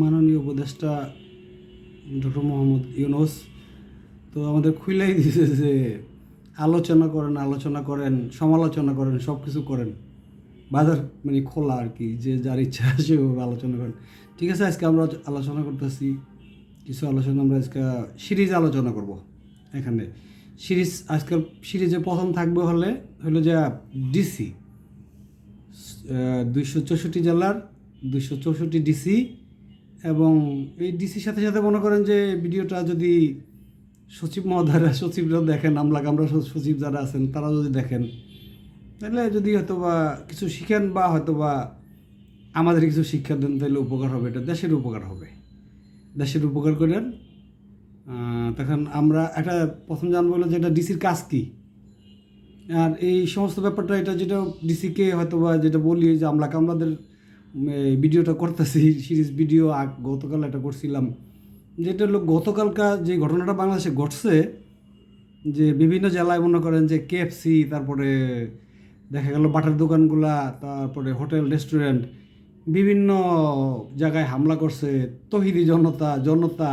মাননীয় উপদেষ্টা ডক্টর মোহাম্মদ ইউনুস, তো আমাদের খুইলাই দিয়েছে যে আলোচনা করেন আলোচনা করেন, সমালোচনা করেন সব কিছু করেন। বাজার মানে খোলা আর কি, যে যার ইচ্ছা আছে ওভাবে আলোচনা করেন। ঠিক আছে, আজকে আমরা আলোচনা করতেছি, কিছু আলোচনা আমরা আজকে সিরিজ আলোচনা করব এখানে। সিরিজ আজকাল সিরিজে প্রথম থাকবে হলে, হলো যে ডিসি দুইশো চৌষট্টি জেলার দুইশো চৌষট্টি ডিসি এবং এই ডিসির সাথে সাথে মনে করেন যে ভিডিওটা যদি সচিব মহোদয়রা সচিবরা দেখেন আমলাক আমরা সচিব যারা আছেন তারা যদি দেখেন, তাহলে যদি হয়তো বা কিছু শিখেন বা হয়তো বা আমাদের কিছু শিক্ষা দেন, তাহলে উপকার হবে। এটা দেশের উপকার হবে। দেশের উপকার করেন। তখন আমরা একটা প্রথম জানব হলো যে এটা ডিসির কাজ কী। আর এই সমস্ত ব্যাপারটা, এটা যেটা ডিসিকে হয়তো বা যেটা বলি যে আমাদের এই ভিডিওটা করতেছি, সিরিজ ভিডিও গতকাল এটা করছিলাম। যেটা হলো গতকালকার যে ঘটনাটা বাংলাদেশে ঘটছে, যে বিভিন্ন জেলায় মনে করেন যে কেএফসি তারপরে দেখা গেল বাটার দোকানগুলা, তারপরে হোটেল, রেস্টুরেন্ট, বিভিন্ন জায়গায় হামলা করছে, তহিদি জনতা জনতা,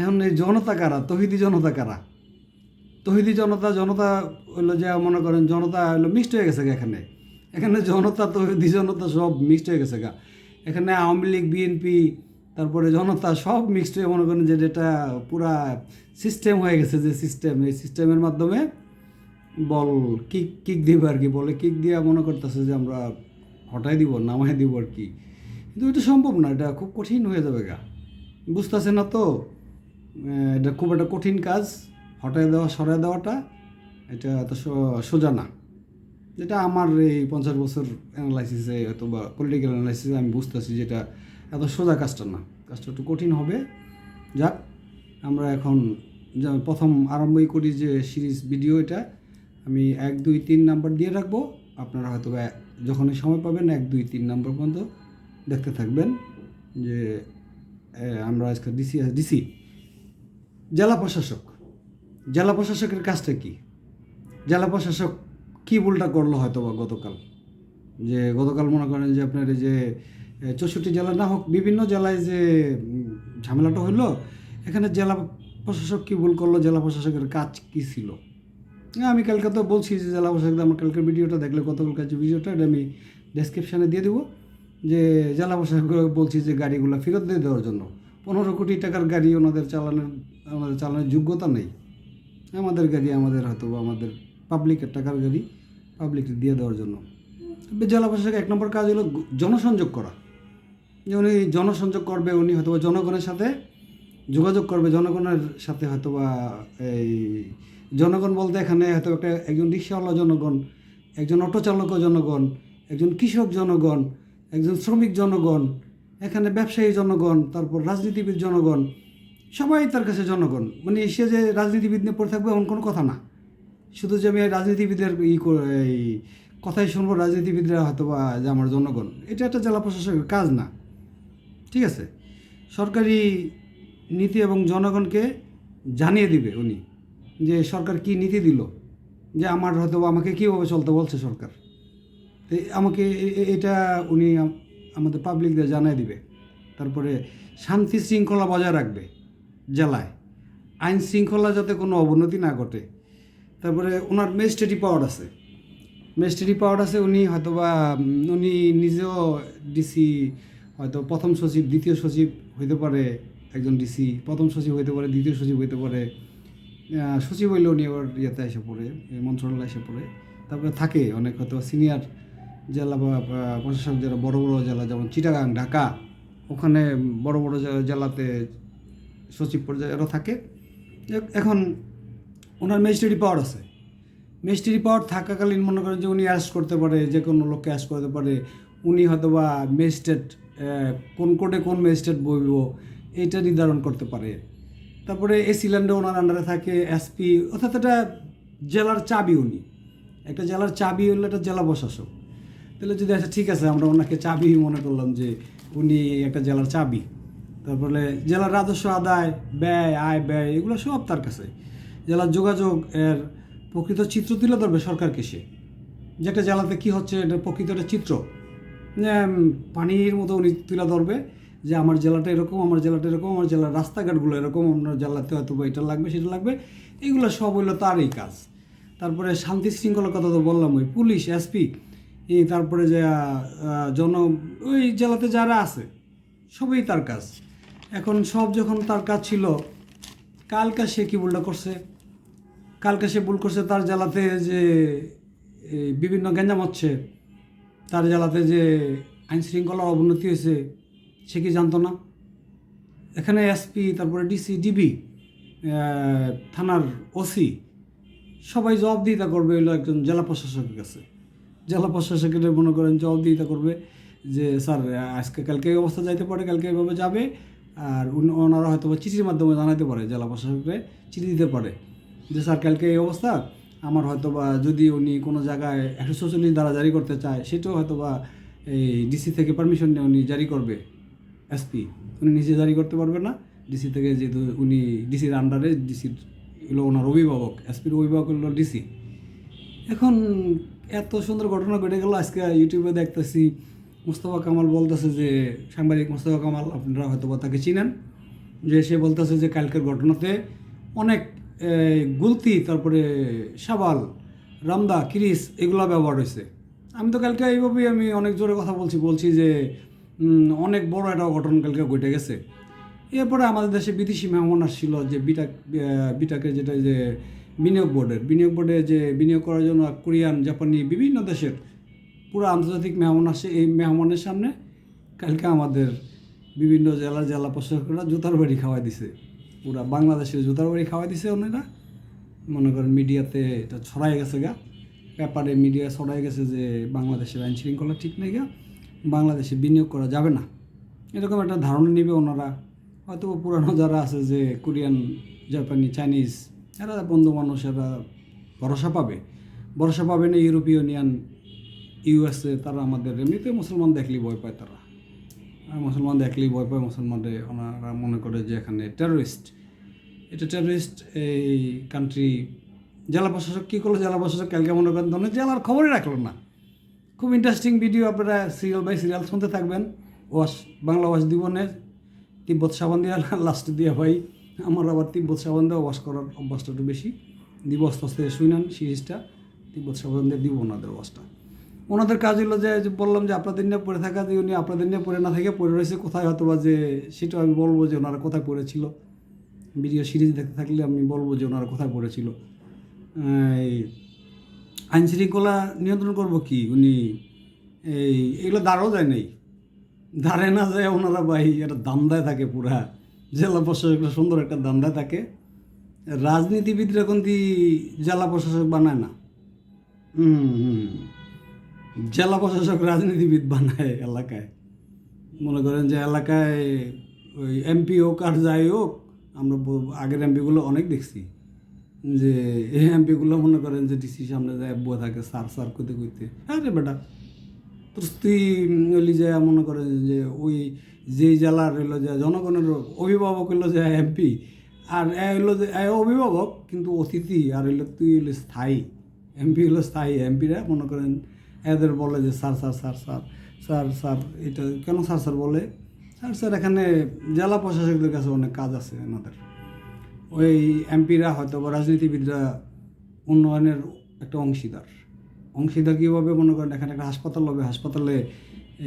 এখন এই জনতা কারা? তহিদি জনতা কারা? তহিদি জনতা জনতা হইল যে মনে করেন জনতা হইল মিক্সড হয়ে গেছে এখানে। এখানে জনতা তো জনতা সব মিক্সড হয়ে গেছে গা। এখানে আওয়ামী লীগ বিএনপি তারপরে জনতা সব মিক্সড হয়ে মনে করেন যে যেটা পুরা সিস্টেম হয়ে গেছে যে সিস্টেম এই সিস্টেমের মাধ্যমে বল কিক কিক দিব আর কি, বলে কিক দিয়ে মনে করতেছে যে আমরা হটাই দিব, নামাই দিব আর কি। কিন্তু এটা সম্ভব না, এটা খুব কঠিন হয়ে যাবে গা। বুঝতেছে না তো? এটা খুব একটা কঠিন কাজ, হটাই দেওয়া, সরাই দেওয়াটা, এটা এত সোজা না। যেটা আমার এই পঞ্চাশ বছর অ্যানালাইসিসে অথবা পলিটিক্যাল অ্যানালাইসিসে আমি বুঝতেছি যেটা এত সোজা কাজটা না। কাজটা একটু কঠিন হবে। যাক, আমরা এখন প্রথম আরম্ভই করি যে সিরিজ ভিডিও এটা। আমি এক, দুই, তিন নাম্বার দিয়ে রাখব। আপনারা হয়তো বা যখনই সময় পাবেন এক, দুই, তিন নাম্বার পর্যন্ত দেখতে থাকবেন যে আমরা আজকে ডিসি ডিসি জেলা প্রশাসক। জেলা প্রশাসকের কাজটা কি? জেলা প্রশাসক কী ভুলটা করল হয়তো বা গতকাল? যে গতকাল মনে করেন যে আপনার এই যে চৌষট্টি জেলা না হোক বিভিন্ন জেলায় যে ঝামেলাটা হইল এখানে জেলা প্রশাসক কী ভুল করল জেলা প্রশাসকের কাজ কী ছিল? হ্যাঁ, আমি কালকে তো বলছি যে জেলা প্রশাসক আমার কালকের ভিডিওটা দেখলে গতকালকার যে ভিডিওটা এটা আমি ডেসক্রিপশানে দিয়ে দেবো। যে জেলা প্রশাসক বলছি যে গাড়িগুলো ফেরত দিয়ে দেওয়ার জন্য। পনেরো কোটি টাকার গাড়ি ওনাদের চালানোর আমাদের চালানোর যোগ্যতা নেই। আমাদের গাড়ি আমাদের হয়তো আমাদের পাবলিকের টাকার গাড়ি পাবলিক দিয়ে দেওয়ার জন্য। জেলা প্রশাসক এক নম্বর কাজ হলো জনসংযোগ করা। যে উনি জনসংযোগ করবে, উনি হয়তো জনগণের সাথে যোগাযোগ করবে, জনগণের সাথে হয়তো বা এই জনগণ বলতে এখানে হয়তো একটা একজন রিক্সাওয়ালা জনগণ, একজন অটো চালক জনগণ, একজন কৃষক জনগণ, একজন শ্রমিক জনগণ, এখানে ব্যবসায়ী জনগণ, তারপর রাজনীতিবিদ জনগণ, সবাই তার কাছে জনগণ। মানে সে যে রাজনীতিবিদ নিয়ে পড়ে থাকবে এমন কোনো কথা না। শুধু যে আমি রাজনীতিবিদের ই এই কথাই শুনব, রাজনীতিবিদরা হয়তো বা যে আমার জনগণ, এটা একটা জেলা প্রশাসকের কাজ না। ঠিক আছে? সরকারি নীতি এবং জনগণকে জানিয়ে দিবে উনি, যে সরকার কি নীতি দিল, যে আমার হয়তো আমাকে কীভাবে চলতে বলছে সরকার। আমাকে এটা উনি আমাদের পাবলিকদের জানিয়ে দিবে। তারপরে শান্তি শৃঙ্খলা বজায় রাখবে জেলায়। আইন শৃঙ্খলা যাতে কোনো অবনতি না ঘটে তারপরে ওনার ম্যাজিস্ট্রেটি পাওয়ার আছে। ম্যাজিস্ট্রেটি পাওয়ার আছে, উনি হয়তো বা উনি নিজেও ডিসি হয়তো প্রথম সচিব, দ্বিতীয় সচিব হইতে পারে, একজন ডিসি প্রথম সচিব হইতে পারে, দ্বিতীয় সচিব হইতে পারে। সচিব হইলে উনি আবার ইয়েতে এসে পড়ে মন্ত্রণালয়ে এসে পড়ে। তারপরে থাকে অনেক হয়তো সিনিয়র জেলা বা প্রশাসক যারা, বড় বড় জেলা, যেমন চিটাগাং, ঢাকা, ওখানে বড় বড় জেলাতে সচিব পর্যায়েরও থাকে। এখন ওনার ম্যাজিস্ট্রেটি পাওয়ার আছে। ম্যাজিস্ট্রেটি পাওয়ার থাকাকালীন মনে করেন যে উনি অ্যারেস্ট করতে পারে, যে কোনো লোককে অ্যারেস্ট করতে পারে। উনি হয়তো বা ম্যাজিস্ট্রেট কোন কোর্টে কোন ম্যাজিস্ট্রেট বইব, এটা নির্ধারণ করতে পারে। তারপরে এসি ল্যান্ডে ওনার আন্ডারে থাকে এসপি অর্থাৎ এটা জেলার চাবি উনি। একটা জেলার চাবি হলো একটা জেলা প্রশাসক। তাহলে যদি আচ্ছা ঠিক আছে, আমরা ওনাকে চাবি মনে করলাম যে উনি একটা জেলার চাবি। তারপরে জেলার রাজস্ব আদায়, ব্যয়, আয়, ব্যয়, এগুলো সব তার কাছে। জেলার যোগাযোগ এর প্রকৃত চিত্র তুলে ধরবে সরকারকে সে। যে একটা জেলাতে কী হচ্ছে, এটা প্রকৃত একটা চিত্র। পানির মতো উনি তুলে ধরবে যে আমার জেলাটা এরকম, আমার জেলাটা এরকম, আমার জেলার রাস্তাঘাটগুলো এরকম আমার জেলাতে হয়তো এটা লাগবে, সেটা লাগবে। এগুলো সব হইল তারই কাজ। তারপরে শান্তি শৃঙ্খলার কথা তো বললাম, ওই পুলিশ, এসপি তারপরে যে জন, ওই জেলাতে যারা আছে, সবই তার কাজ। এখন সব যখন তার কাজ ছিল, কালকা সে কি বলটা করছে? কালকে সে ভুল করছে তার জেলাতে যে বিভিন্ন গ্যাঞ্জাম হচ্ছে, তার জেলাতে যে আইন শৃঙ্খলার অবনতি হয়েছে, সে কি জানতো না? এখানে এসপি, তারপরে ডিসি, ডিবি থানার ওসি, সবাই জবাবদিহিতা করবে হলো একজন জেলা প্রশাসকের কাছে। জেলা প্রশাসকের মনে করেন জবাবদিহিতা করবে যে, স্যার, আজকে কালকে এই অবস্থা যাইতে পারে, কালকে এইভাবে যাবে। আর ওনারা হয়তো চিঠির মাধ্যমে জানাতে পারে, জেলা প্রশাসককে চিঠি দিতে পারে। যে স্যার কালকে এই অবস্থা, আমার হয়তো বা যদি উনি কোনো জায়গায় একশো চৌচল্লিশ দ্বারা জারি করতে চায়, সেটাও হয়তো বা এই ডিসি থেকে পারমিশন নিয়ে উনি জারি করবে, এসপি। উনি নিজে জারি করতে পারবে না। ডিসি থেকে যেহেতু উনি ডিসির আন্ডারে ডিসির হলো ওনার অভিভাবক, এসপির অভিভাবক হলো ডিসি। এখন এত সুন্দর ঘটনা ঘটে গেল, আজকে ইউটিউবে দেখতেছি, মুস্তফা কামাল বলতেছে যে, সাংবাদিক মুস্তফা কামাল, আপনারা হয়তো বা তাকে চিনেন, যে সে বলতেছে যে, কালকের ঘটনাতে অনেক গুলতি, তারপরে সাবাল, রামদা, কিরিস, এগুলো ব্যবহার হয়েছে। আমি তো কালকে এইভাবেই আমি অনেক জোরে কথা বলছি বলছি যে অনেক বড় একটা ঘটনা কালকে ঘটে গেছে। এরপরে আমাদের দেশে বিদেশি মেহমান আসছিল যে বিটাক বিটাকে যেটা যে বিনিয়োগ বোর্ডের। বিনিয়োগ বোর্ডে যে বিনিয়োগ করার জন্য কোরিয়ান, জাপানি, বিভিন্ন দেশের পুরো আন্তর্জাতিক মেহমান আসে এই মেহমানের সামনে। কালকে আমাদের বিভিন্ন জেলার জেলা প্রশাসকরা জুতার বাড়ি খাওয়াই দিছে। পুরা বাংলাদেশের জুতার বাড়ি খাওয়াই দিছে ওনারা মনে করেন মিডিয়াতে এটা ছড়াই গেছে গা। পেপারে মিডিয়া ছড়াই গেছে যে বাংলাদেশের আইন শৃঙ্খলা ঠিক নেই গা। বাংলাদেশে বিনিয়োগ করা যাবে না। এরকম একটা ধারণা নেবে ওনারা হয়তো পুরানো যারা আছে যে কোরিয়ান, জাপানি, চাইনিজ, এরা বন্ধু মানুষ এরা ভরসা পাবে। ভরসা পাবে না ইউরোপীয় ইউনিয়ন, ইউএসএ, তারা আমাদের এমনিতে মুসলমান দেখলেই ভয় পায় তারা। মুসলমান দেখলেই ভয় পায় মুসলমানদের ওনারা মনে করে যে এখানে টেরোরিস্ট এটা টেরোরিস্ট এই কান্ট্রি জেলা প্রশাসক কী করল? জেলা প্রশাসক কালকে মনে করেন ধরনের জেলার খবরই রাখল না। খুব ইন্টারেস্টিং ভিডিও আপনারা সিরিয়াল বাই সিরিয়াল শুনতে থাকবেন। ওয়াশ, বাংলা ওয়াশ দিবনে তিব্বত সাবান দিয়ে লাস্টে দিয়া ভাই, আমার আবার তিব্বত সাবান দিয়ে ওয়াশ করার অভ্যাসটা একটু বেশি। দিব আস্তে আস্তে শুনেন সিরিজটা, তিব্বত সাবান দিয়ে দিব ওনাদের ওয়াশটা। ওনাদের কাজ হলো যে বললাম যে, আপনাদের নিয়ে পড়ে থাকা যে উনি আপনাদের নিয়ে পড়ে না থেকে পড়ে রয়েছে, কোথায় হয়তো বা যে সেটা আমি বলব যে ওনারা কোথায় পড়েছিল। ভিডিও সিরিজ দেখতে থাকলে আমি বলব যে ওনারা কোথায় পড়েছিল। এই আইন শৃঙ্খলা নিয়ন্ত্রণ করব কি? উনি এই, এগুলো দাঁড়াও যায় নাই। দাঁড়ায় না যায় ওনারা ভাই, একটা দান্দায় থাকে পুরা। জেলা প্রশাসকরা সুন্দর একটা দান্দায় থাকে। রাজনীতিবিদরা কিন্তু জেলা প্রশাসক বানায় না। হুম হুম। জেলা প্রশাসক রাজনীতিবিদ বানায় এলাকায়। মনে করেন যে এলাকায় ওই এমপি হোক আর যাই হোক, আমরা আগের এমপিগুলো অনেক দেখছি। যে এই এমপিগুলো মনে করেন যে ডিসির সামনে যায়, বয়ে থাকে, সার সার করতে করতে। হ্যাঁ রে বেটা তো তুই হলি যে মনে করেন যে ওই যেই জেলার হইল যে জনগণের অভিভাবক হইল যে এমপি আর এ হইল যে অভিভাবক, কিন্তু অতিথি আর হইল তুই হইল স্থায়ী। এমপি হইল স্থায়ী। এমপিরা মনে করেন এদের বলে যে, sir sir sir sir sir sir, এটা কেন স্যার স্যার বলে? স্যার স্যার, এখানে জেলা প্রশাসকদের কাছে অনেক কাজ আছে এনাদের। ওই এমপিরা হয়তো বা রাজনীতিবিদরা উন্নয়নের একটা অংশীদার। অংশীদার কীভাবে মনে করেন, এখানে একটা হাসপাতাল হবে, হাসপাতালে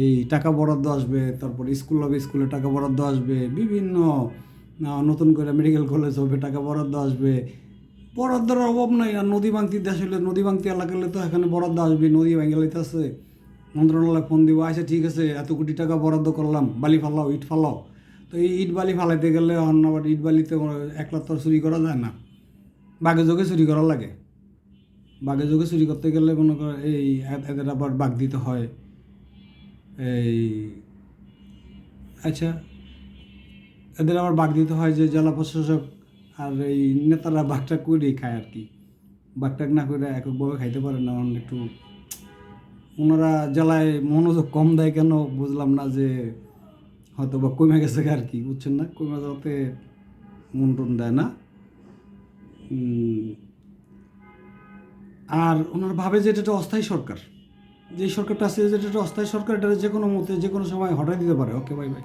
এই টাকা বরাদ্দ আসবে, তারপর স্কুল হবে, স্কুলে টাকা বরাদ্দ আসবে, বিভিন্ন নতুন করে মেডিকেল কলেজ হবে, টাকা বরাদ্দ আসবে বরাদ্দের অভাব নাই, আর নদী ভাঙতি দেশ হলে নদী ভাঙতি এলাকা তো এখানে বরাদ্দ আসবে নদী ভাঙে আছে মন্ত্রণালয় ফোন দিব আচ্ছা ঠিক আছে, এত কোটি টাকা বরাদ্দ করলাম, বালি ফালাও, ইট ফালাও। তো এই ইট বালি ফালাইতে গেলে অন্য ইট বালিতে একলা তো চুরি করা যায় না। বাঘে যোগে চুরি করা লাগে। বাঘে যোগে চুরি করতে গেলে মনে করো এই এদের আবার বাঘ দিতে হয়। এই আচ্ছা এদের আবার বাঘ দিতে হয় যে জেলা প্রশাসক আর এই নেতারা বাঘটা করেই খায় আর কি। বাঘটাক না করে এককভাবে খাইতে পারে না অনেক একটু ওনারা জেলায় মনোযোগ কম দেয় কেন বুঝলাম না যে হয়তো বা কমে গেছে আর কি, বুঝছেন না? কমে যাওয়াতে মন টন দেয় না। আর ওনারা ভাবে যে এটা অস্থায়ী সরকার। যে সরকারটা আছে যেটা অস্থায়ী সরকার, এটা যে কোনো মতে যে কোনো সময় হটাই দিতে পারে। Okay, bye bye.